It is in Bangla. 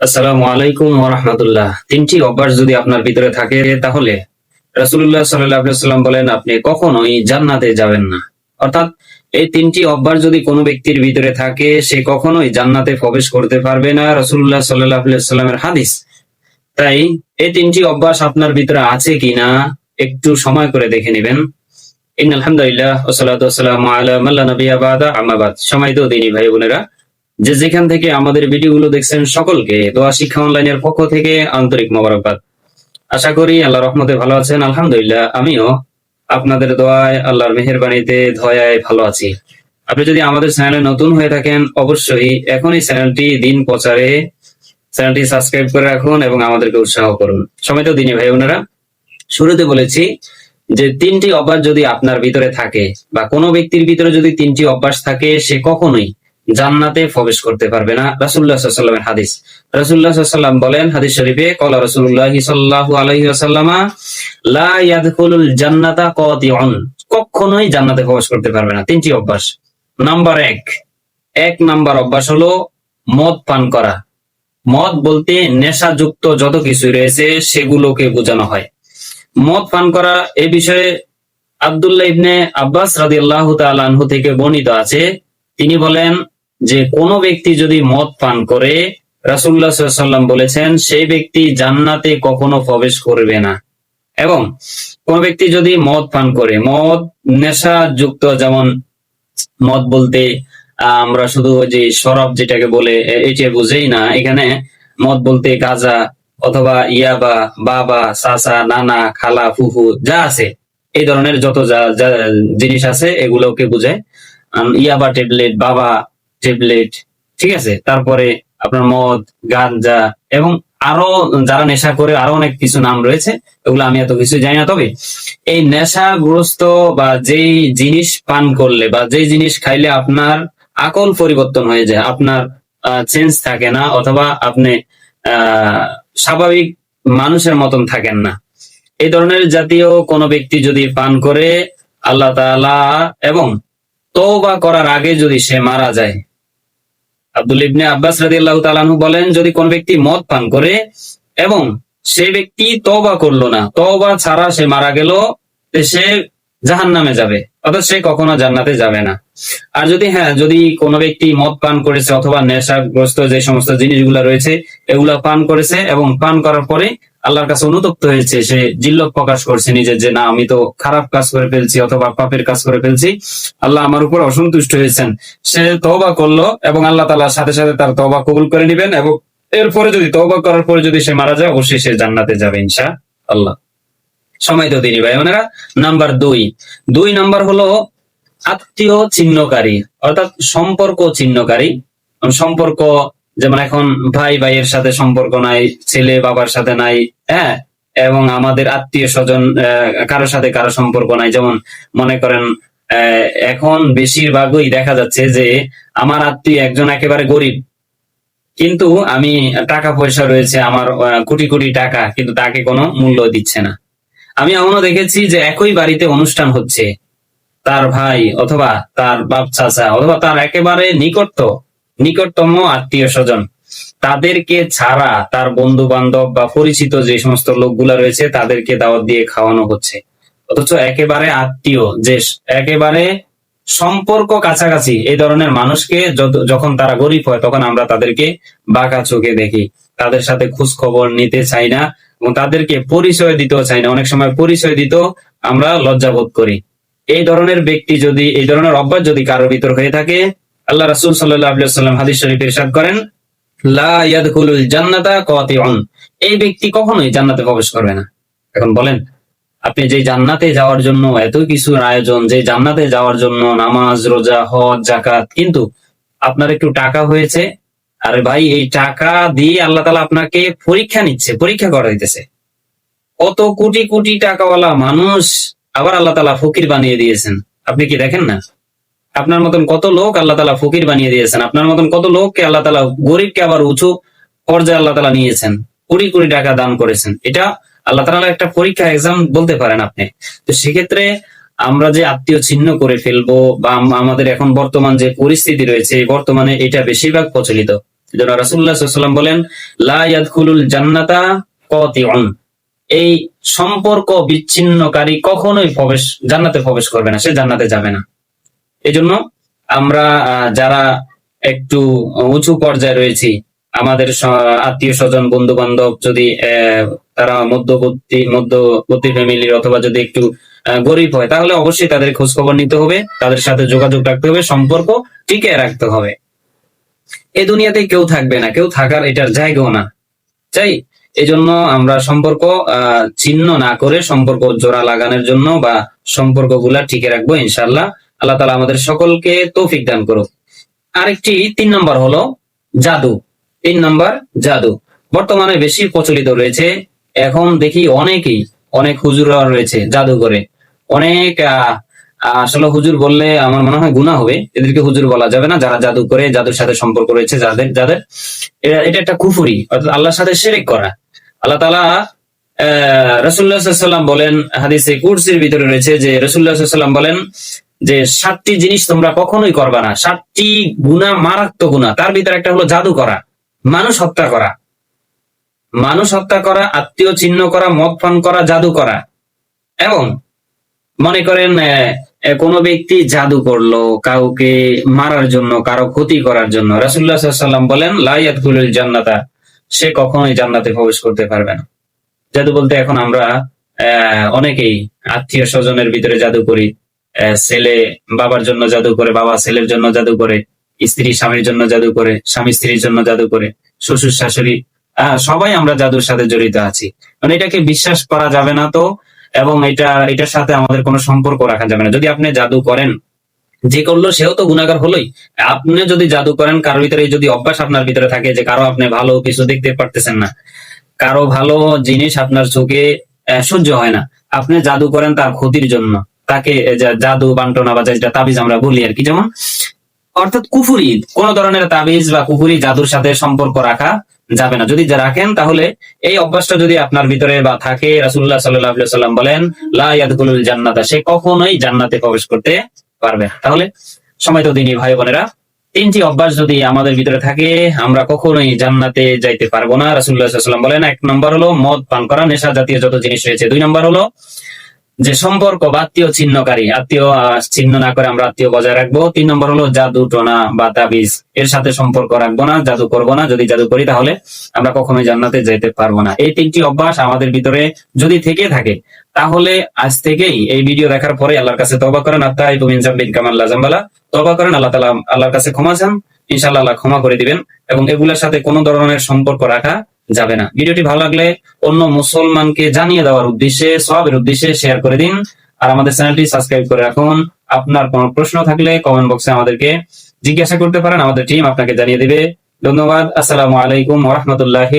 আসসালামু আলাইকুম ওরহমতুল্লাহ তিনটি অভ্যাস যদি আপনার ভিতরে থাকে তাহলে রাসুল্লাহ সাল্লাম বলেন, আপনি কখনোই জান্নাতে যাবেন না। অর্থাৎ এই তিনটি অভ্যাস যদি কোনো ব্যক্তির ভিতরে থাকে, সে কখনোই জান্নাতে প্রবেশ করতে পারবে না। রসুল্লাহ সাল্লাহ সাল্লামের হাদিস। তাই এই তিনটি অভ্যাস আপনার ভিতরে আছে কিনা, একটু সময় করে দেখে নেবেন। ইন আলহামদুলিল্লাহ ওসালাত ওসালাম আলা মাল্লা নবী আবাদা আমাবাদ সময় তো দিনী ভাই বোনেরা যে যেখান থেকে আমাদের ভিডিওগুলো দেখছেন সকলকে দোয়া শিক্ষা অনলাইনের পক্ষ থেকে আন্তরিক মোবারকবাদ। আশা করি আল্লাহ রহমতে ভালো আছেন, আলহামদুলিল্লাহ, আমিও আপনাদের দোয়ায়, আল্লাহর মেহেরবানিতে, ধয়ায় ভালো আছি। আপনি যদি আমাদের চ্যানেলে নতুন হয়ে থাকেন, অবশ্যই এখনই চ্যানেলটি দিন প্রচারে চ্যানেলটি সাবস্ক্রাইব করে রাখুন এবং আমাদেরকে উৎসাহ করুন। সময় তো দিনী ভাই ওনারা শুরুতে বলেছি যে তিনটি অভ্যাস যদি আপনার ভিতরে থাকে বা কোনো ব্যক্তির ভিতরে যদি তিনটি অভ্যাস থাকে, সে কখনোই জান্নাতে প্রবেশ করতে পারবে না। রাসুল্লাহ সাল্লামের হাদিস। রাসুল্লাহ সাল্লাম বলেন, হাদিস শরীফে, কলা রাসুল্লাহ সাল্লাহু আলহি আসাল্লামা জান্নাতা কাতিউন। কখনোই জান্নাতে প্রবেশ করতে পারবে না। তিনটি অভ্যাস। নাম্বার এক। এক নাম্বার অভ্যাস হলো মদ পান করা। মদ বলতে নেশাযুক্ত যত কিছু রয়েছে, সেগুলোকে বোঝানো হয়। মদ পান করা এ বিষয়ে আব্দুল্লাহ ইবনে আব্বাস রাদি আল্লাহ থেকে বর্ণিত আছে তিনি বলেন যে কোনো ব্যক্তি যদি মদ পান করে রাসুল্লাহ সাল্লাম বলেছেন, সেই ব্যক্তি জান্নাতে কখনো প্রবেশ করবে না। এবং কোন ব্যক্তি যদি মদ পান করে, মদ নেশা যুক্ত যেমন মদ বলতে আমরা শুধু ওই যে শরাব যেটাকে বলে এটা বুঝেই না। এখানে মদ বলতে গাজা অথবা ইয়াবা বাবা সাসা নানা, খালা, ফুফু, যা আছে, এই ধরনের যত যা জিনিস আছে, এগুলোকে বোঝায়। ইয়াবা ট্যাবলেট বাবা ট্যাবলেট ঠিক আছে? তারপরে আপনার মদ, গাঞ্জা এবং আরও যারা নেশা করে আরও অনেক কিছু নাম রয়েছে ওগুলো আমি এত কিছু জানি না। তবে এই নেশাগ্রস্ত বা যেই জিনিস পান করলে বা যেই জিনিস খাইলে আপনার আকল পরিবর্তন হয়ে যায়, আপনার চেঞ্জ থাকে না অথবা আপনি স্বাভাবিক মানুষের মতন থাকেন না। এই ধরনের জাতীয় কোনো ব্যক্তি যদি পান করে, আল্লাহ তাআলা এবং তওবা করার আগে যদি সে মারা যায়। আব্দুল ইবনে আব্বাস রাদিয়াল্লাহু তাআলা আনহু বলেন, যদি কোন ব্যক্তি মদ পান করে এবং সে ব্যক্তি তওবা করল না, তওবা ছাড়া সে মারা গেল সে জাহান্নামে যাবে, অর্থাৎ সে কখনো জান্নাতে যাবে না। আর যদি হ্যাঁ যদি কোনো ব্যক্তি মদ পান করেছে অথবা নেশাগ্রস্ত যে সমস্ত জিনিসগুলা রয়েছে, এগুলা পান করেছে এবং পান করার পরে আল্লাহর কাছে অনুতপ্ত হয়েছে, সে জিল্লক প্রকাশ করছে নিজের যে, না, আমি তো খারাপ কাজ করে ফেলছি অথবা পাপের কাজ করে ফেলছি। আল্লাহ আমার উপর অসন্তুষ্ট হয়েছেন। সে তওবা করল এবং আল্লাহ তাআলার সাথে সাথে তার তওবা কবুল করে নিবেন এবং এরপরে যদি তওবা করার পরে যদি সে মারা যায়, অবশ্যই সে জান্নাতে যাবে ইনশা আল্লাহ সময় তো দিনই ভাই বোনেরা। নাম্বার দুই। দুই নাম্বার হলো আত্মীয় চিহ্নকারী, অর্থাৎ সম্পর্ক চিহ্নকারী। সম্পর্ক যেমন এখন ভাই ভাইয়ের সাথে সম্পর্ক নাই, ছেলে বাবার সাথে নাই হ্যাঁ? এবং আমাদের আত্মীয় স্বজন কারোর সাথে কারও সম্পর্ক নাই। যেমন মনে করেন এখন বেশিরভাগই দেখা যাচ্ছে যে আমার আত্মীয় একজন একেবারে গরিব। কিন্তু আমি টাকা পয়সা রয়েছে, আমার কোটি কোটি টাকা, কিন্তু তাকে কোনো মূল্য দিচ্ছে না। আমি এমনও দেখেছি যে একই বাড়িতে অনুষ্ঠান হচ্ছে। তার ভাই অথবা তার বাপ চাচা অথবা তার একেবারে নিকট নিকটতম আত্মীয় স্বজন। তাদেরকে ছাড়া তার বন্ধু বান্ধব বা পরিচিত যে সমস্ত লোকগুলা রয়েছে, তাদেরকে দাওয়াত দিয়ে খাওয়ানো হচ্ছে। অথচ একেবারে আত্মীয়, যে একেবারে সম্পর্ক কাছাকাছি, এই ধরনের মানুষকে যখন তারা গরিব হয়, তখন আমরা তাদেরকে বাঁকা চোখে দেখি। তাদের সাথে খোঁজ খবর নিতে চাই না এবং তাদেরকে পরিচয় দিতেও চাই না। অনেক সময় পরিচয় দিতেও আমরা লজ্জাবোধ করি। এই ধরনের ব্যক্তি যদি এই ধরনের অভ্যাস যদি কারোর ভিতর হয়ে থাকে আল্লাহ রাসূল ওয়াসাল্লাম হাদিস শরীফে ইরশাদ করেন এই ব্যক্তি কখনোই জান্নাতে প্রবেশ করবে না। এখন বলেন, আপনি যে জান্নাতে যাওয়ার জন্য এত কিছুর আয়োজন, যে জান্নাতে যাওয়ার জন্য নামাজ, রোজা, হজ জাকাত কিন্তু আপনার একটু টাকা হয়েছে, আরে ভাই, এই টাকা দিয়ে আল্লাহ তালা আপনাকে পরীক্ষা নিচ্ছে, পরীক্ষা করা দিতেছে কত কোটি কোটি টাকাওয়ালা মানুষ আবার আল্লাহ তালা ফকির বানিয়ে দিয়েছেন। আপনি কি দেখেন না? আপনার মতন কত লোক আল্লাহ তালা ফকির বানিয়ে দিয়েছেন? আপনার মতন কত লোককে আল্লাহ তালা গরিবকে আবার উঁচু পর্যায়ে আল্লাহ তালা নিয়েছেন? কোটি কোটি টাকা দান করেছেন। এটা আল্লাহ তালা একটা পরীক্ষা এক্সাম বলতে পারেন আপনি। তো সেক্ষেত্রে আমরা যে আত্মীয় ছিন্ন করে ফেলব বা আমাদের এখন বর্তমান যে পরিস্থিতি রয়েছে বর্তমানে এটা বেশিরভাগ প্রচলিত। যেন রাসুল্লাহ বলেন, লা ইয়াদখুলুল জান্নাতা কতিউন। এই সম্পর্ক বিচ্ছিন্নকারী কখনোই প্রবেশ জান্নাতে প্রবেশ করবে না, সে জান্নাতে যাবে না। এই জন্য আমরা যারা একটু উঁচু পর্যায়ে রয়েছি, আমাদের আত্মীয় স্বজন বন্ধু বান্ধব যদি তারা মধ্যবর্তী মধ্যবর্তী ফ্যামিলির অথবা যদি একটু গরিব হয়, তাহলে অবশ্যই তাদের খোঁজ খবর নিতে হবে, তাদের সাথে যোগাযোগ রাখতে হবে, সম্পর্ক টিকে রাখতে হবে। এই দুনিয়াতে কেউ থাকবে না, কেউ থাকার এটার জায়গাও না। চাই এই জন্য আমরা সম্পর্ক ছিন্ন না করে সম্পর্ক জোড়া লাগানোর জন্য বা সম্পর্কগুলা টিকে রাখব ইনশাল্লাহ আল্লাহ তালা আমাদের সকলকে তৌফিক দান করুক। আরেকটি তিন নম্বর হলো জাদু। তিন নম্বর জাদু। বর্তমানে বেশি প্রচলিত রয়েছে। এখন দেখি অনেকেই অনেক হুজুরা রয়েছে জাদু করে অনেক আহ, আসলে হুজুর বললে আমার মনে হয় গুণা হবে। এদেরকে হুজুর বলা যাবে না যারা জাদু করে জাদুর সাথে সম্পর্ক রয়েছে যাদের যাদের। এটা একটা কুফুরি অর্থাৎ আল্লাহর সাথে শিরিক করা। আল্লাহ তালা রসুল্লাহ সাল্লাম বলেন হাদিসে কুরসির ভিতরে রয়েছে যে রসুল্লাহ সাল্লাম বলেন যে সাতটি জিনিস তোমরা কখনোই করবা না। সাতটি গুণা মারাত্মক গুণা। তার ভিতরে একটা হলো জাদু করা, মানুষ হত্যা করা। মানুষ হত্যা করা, আত্মীয় ছিন্ন করা, মদ পান করা, জাদু করা। এবং মনে করেন কোনো ব্যক্তি জাদু করল কাউকে মারার জন্য, কারও ক্ষতি করার জন্য। রাসুল্লাহ সাল্লাম বলেন লাইয়াতগুলুল জান্নাতা সে কখনোই জান্নাতে প্রবেশ করতে পারবে না। জাদু বলতে এখন আমরা অনেকেই আত্মীয় স্বজনের ভিতরে জাদু করি। ছেলে বাবার জন্য জাদু করে, বাবা ছেলের জন্য জাদু করে, স্ত্রী স্বামীর জন্য জাদু করে, স্বামী স্ত্রীর জন্য জাদু করে, শ্বশুর শাশুড়ি সবাই আমরা জাদুর সাথে জড়িত আছি। মানে এটাকে বিশ্বাস করা যাবে না তো, এবং এটা, এটার সাথে আমাদের কোনো সম্পর্ক রাখা যাবে না। যদি আপনি জাদু করেন, যে করল সেও তো গুণাগার হলোই। আপনি যদি জাদু করেন, কারোর ভিতরে যদি অভ্যাস আপনার ভিতরে থাকে যে কারও আপনি ভালো কিছু দেখতে পারতেছেন না, কারও ভালো জিনিস আপনার চোখে সহ্য হয় না। আপনি জাদু করেন তার ক্ষতির জন্য। তাকে জাদু, বান্টনা বা যেটা তাবিজ আমরা বলি আর কি, যেমন অর্থাৎ কুফুরি, কোন ধরনের তাবিজ বা কুফুরি জাদুর সাথে সম্পর্ক রাখা যাবে না। যদি রাখেন, তাহলে এই অভ্যাসটা যদি আপনার ভিতরে বা থাকে রাসুল্লাহ সাল্লাহ সাল্লাম বলেন, লা জান্নাতা সে কখনোই জান্নাতে প্রবেশ করতে পারবে। তাহলে, সময় তো দিনই, ভাই বোনেরা, তিনটি অভ্যাস যদি আমাদের ভিতরে থাকে, আমরা কখনোই জান্নাতে যাইতে পারব না। রাসুল্লাহ সাল্লাম বলেন, এক নম্বর হলো মদ পান করা, নেশা জাতীয় যত জিনিস রয়েছে। দুই নম্বর হলো যে সম্পর্ক বা আত্মীয় ছিন্নকারী, আত্মীয় ছিন্ন না করে আমরা আত্মীয় বজায় রাখব। তিন নম্বর হলো জাদু, টোনা বা তাবিজ। এর সাথে সম্পর্ক রাখব না, জাদু করব না। যদি জাদু করি তাহলে আমরা কখনোই জান্নাতে যেতে পারব না। এই তিনটি অভ্যাস আমাদের ভিতরে যদি থেকে থাকে, তাহলে আজ থেকেই এই ভিডিও দেখার পরে আল্লাহর কাছে তবা করেন। আত্মাই তুমিন জাম্বিন কামাল্লা জাম্বালা তবা করেন, আল্লাহ তালা আল্লাহর কাছে ক্ষমা চান। ইনশাআল্লাহ আল্লাহ ক্ষমা করে দিবেন। এবং এগুলোর সাথে কোনো ধরনের সম্পর্ক রাখা যাবে না। ভিডিওটি ভালো লাগলে অন্য মুসলমানকে জানিয়ে দেওয়ার উদ্দেশ্যে সবের উদ্দেশ্যে শেয়ার করে দিন। আর আমাদের চ্যানেলটি সাবস্ক্রাইব করে রাখুন। আপনার কোনো প্রশ্ন থাকলে কমেন্ট বক্সে আমাদেরকে জিজ্ঞাসা করতে পারেন। আমাদের টিম আপনাকে জানিয়ে দিবে। ধন্যবাদ। আসসালামু আলাইকুম ওরহমতুল্লাহি